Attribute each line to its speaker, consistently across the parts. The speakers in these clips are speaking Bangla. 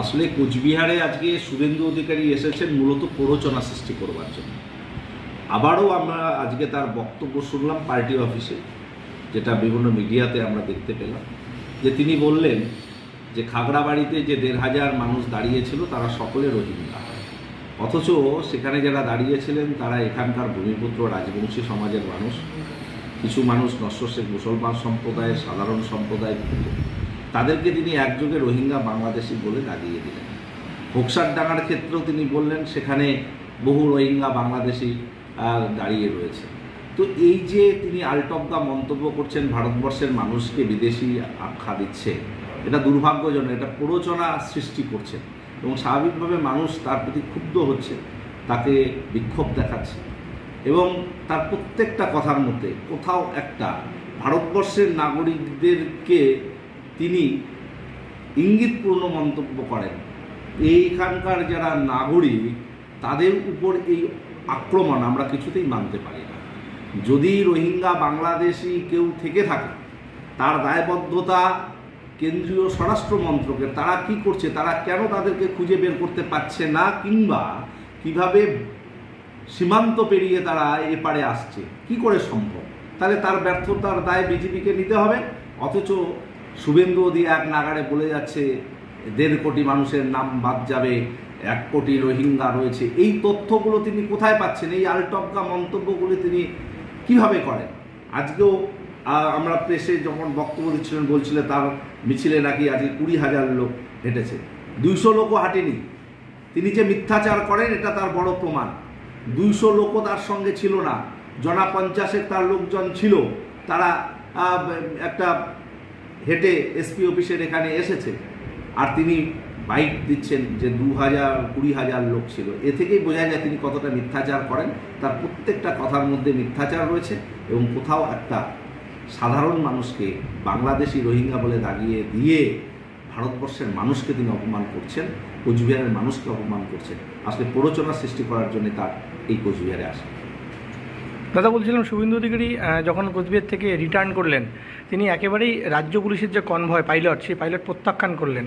Speaker 1: আসলে কোচবিহারে আজকে শুভেন্দু অধিকারী এসেছেন, মূলত প্ররোচনা সৃষ্টি করবার জন্য। আবারও আমরা আজকে তার বক্তব্য শুনলাম পার্টি অফিসে, যেটা বিভিন্ন মিডিয়াতে আমরা দেখতে পেলাম, যে তিনি বললেন যে খাগড়াবাড়িতে যে দেড় হাজার মানুষ দাঁড়িয়েছিল, তারা সকলে রোহিঙ্গা অথচ সেখানে যারা দাঁড়িয়েছিলেন, তারা এখানকার ভূমিপুত্র, রাজবংশী সমাজের মানুষ। কিছু মানুষ নশ্বর শেখ মুসলমান সম্প্রদায়ের, সাধারণ সম্প্রদায় তাদেরকে তিনি একযোগে রোহিঙ্গা বাংলাদেশি বলে দাগিয়ে দিলেন। হোকসার ডাঙার ক্ষেত্রেও তিনি বললেন, সেখানে বহু রোহিঙ্গা বাংলাদেশি দাঁড়িয়ে রয়েছে। তো এই যে তিনি আলটপদা মন্তব্য করছেন, ভারতবর্ষের মানুষকে বিদেশি আখ্যা দিচ্ছে, এটা দুর্ভাগ্যজনক, এটা প্ররোচনা সৃষ্টি করছে এবং স্বাভাবিকভাবে মানুষ তার প্রতি ক্ষুব্ধ হচ্ছে, তাকে বিক্ষোভ দেখাচ্ছে। এবং তার প্রত্যেকটা কথার মধ্যে কোথাও একটা ভারতবর্ষের নাগরিকদেরকে তিনি ইঙ্গিতপূর্ণ মন্তব্য করেন, এইখানকার যারা নাগরিক, তাদের উপর এই আক্রমণ আমরা কিছুতেই মানতে পারি না। যদি রোহিঙ্গা বাংলাদেশি কেউ থেকে থাকে, তার দায়বদ্ধতা কেন্দ্রীয় স্বরাষ্ট্র মন্ত্রকের, তারা কি করছে, তারা কেন তাদেরকে খুঁজে বের করতে পারছে না কিংবা কীভাবে সীমান্ত পেরিয়ে তারা এপারে আসছে? কি করে সম্ভব? তাহলে তার ব্যর্থতার দায় বিজেপিকে নিতে হবে, অথচ শুভেন্দু অধি এক নাগাড়ে বলে যাচ্ছে, দেড় কোটি মানুষের নাম বাদ যাবে, এক কোটি রোহিঙ্গা রয়েছে। এই তথ্যগুলো তিনি কোথায় পাচ্ছেন? এই আলটপকা মন্তব্যগুলি তিনি কীভাবে করেন? আজকেও আমরা প্রেসে যখন বক্তব্য দিচ্ছিলেন, বলছিলেন তার মিছিলে নাকি আজকে কুড়ি হাজার লোক হেঁটেছে। দুইশো লোকও হাঁটেনি। তিনি যে মিথ্যাচার করেন, এটা তার বড় প্রমাণ। দুইশো লোকও তার সঙ্গে ছিল না। জনা পঞ্চাশের তার লোকজন ছিল। তারা একটা হেঁটে এসপি অফিসের এখানে এসেছে। আর তিনি বাইক দিচ্ছেন যে দু হাজার, কুড়ি হাজার লোক ছিল। এ থেকেই বোঝা যায় তিনি কতটা মিথ্যাচার করেন। তার প্রত্যেকটা কথার মধ্যে মিথ্যাচার রয়েছে এবং কোথাও একটা সাধারণ মানুষকে বাংলাদেশি রোহিঙ্গা বলে দাগিয়ে দিয়ে ভারতবর্ষের মানুষকে তিনি অপমান করছেন, কোচবিহারের মানুষকে অপমান করছেন। আসলে প্ররোচনা সৃষ্টি করার জন্য তার এই কোচবিহারে আসে।
Speaker 2: দাদা বলছিলাম, শুভেন্দু অধিকারী যখন কোচবিহার থেকে রিটার্ন করলেন, তিনি একেবারেই রাজ্য পুলিশের যে কনভয় পাইলট সেই পাইলট প্রত্যাখ্যান করলেন।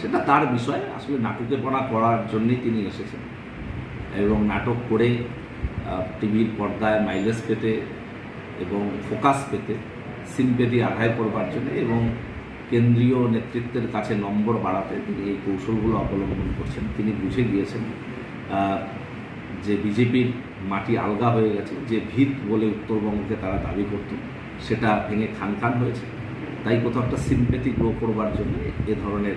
Speaker 1: সেটা তার বিষয়। আসলে নাটকেপনা করার জন্যই তিনি এসেছেন। এবং নাটক করে টিভির পর্দায় মাইলেজ পেতে এবং ফোকাস পেতে সিম্পেতি আদায় করবার জন্য এবং কেন্দ্রীয় নেতৃত্বের কাছে নম্বর বাড়াতে তিনি এই কৌশলগুলো অবলম্বন করছেন। তিনি বুঝে গিয়েছেন যে বিজেপির মাটি আলগা হয়ে গেছে, যে ভিত বলে উত্তরবঙ্গকে তারা দাবি করত, সেটা ভেঙে খান খান হয়েছে। তাই কোথাও একটা সিম্পেথি গ্রো করবার জন্য এ ধরনের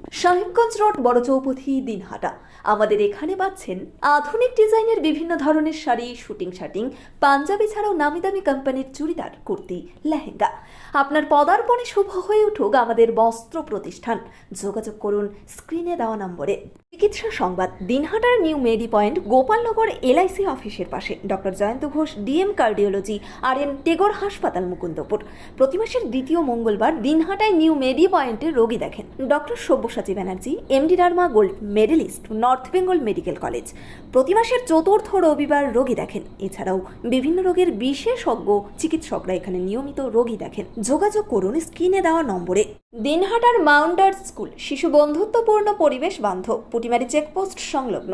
Speaker 3: সাহেবগঞ্জ রোড, বড় চৌপথি, দিনহাটা। আমাদের এখানে পাচ্ছেন আধুনিক ডিজাইনের বিভিন্ন ধরনের শাড়ি, শুটিং শাটিং, পাঞ্জাবি ছাড়াও নামি দামি কোম্পানির চুড়িদার, কুর্তি, লেহেঙ্গা। আপনার পদার্পণে শুভ হয়ে উঠুক আমাদের বস্ত্র প্রতিষ্ঠান। যোগাযোগ করুন স্ক্রিনে দেওয়া নম্বরে। চিকিৎসা সংবাদ, দিনহাটার new medi point, Gopalnagar LIC অফিসের পাশে। Doctor Jayanta Ghosh, DM cardiology R N Tagore হাসপাতাল, মুকুন্দপুর। প্রতি মাসের দ্বিতীয় মঙ্গলবার দিনহাটায় নিউ মেডি পয়েন্টে রোগী দেখেন। Doctor Sabyasachi Banerjee MD derma gold medalist, north Bengal medical college. প্রতি মাসের চতুর্থ রবিবার রোগী দেখেন। এছাড়াও বিভিন্ন রোগের বিশেষজ্ঞ চিকিৎসকরা এখানে নিয়মিত রোগী দেখেন। যোগাযোগ করুন স্ক্রিনে দেওয়া নম্বরে। দিনহাটার মাউন্টার স্কুল, শিশু বন্ধুত্বপূর্ণ পরিবেশ বান্ধব, পুটিমারি চেকপোস্ট সংলগ্ন।